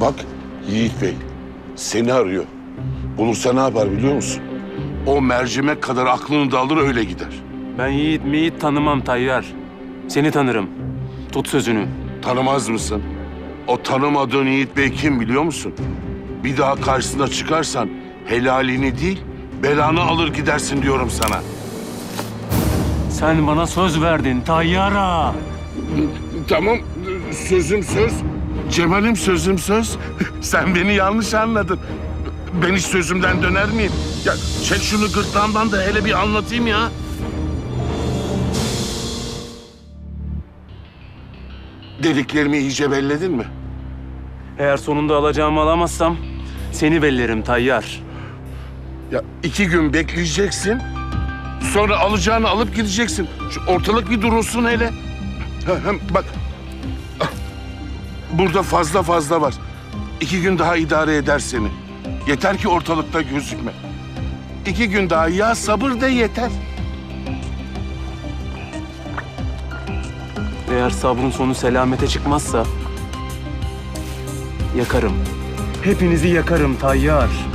Bak Yiğit Bey seni arıyor. Bulursa ne yapar biliyor musun? O mercimek kadar aklını da alır öyle gider. Ben Yiğit Miğit tanımam Tayyar. Seni tanırım. Tut sözünü. Tanımaz mısın? O tanımadığın Yiğit Bey kim biliyor musun? Bir daha karşısına çıkarsan helalini değil belanı alır gidersin diyorum sana. Sen bana söz verdin Tayyar'a. Tamam sözüm söz. Cemal'im sözüm söz. Sen beni yanlış anladın. Ben hiç sözümden döner miyim? Ya çek şunu gırtlağımdan da hele bir anlatayım ya. Dediklerimi iyice belledin mi? Eğer sonunda alacağımı alamazsam seni bellerim Tayyar. Ya iki gün bekleyeceksin. Sonra alacağını alıp gideceksin. Şu ortalık bir durulsun hele. Hem bak. Burada fazla fazla var. İki gün daha idare eder seni. Yeter ki ortalıkta gözükme. İki gün daha ya sabır de yeter. Eğer sabrın sonu selamete çıkmazsa yakarım. Hepinizi yakarım Tayyar.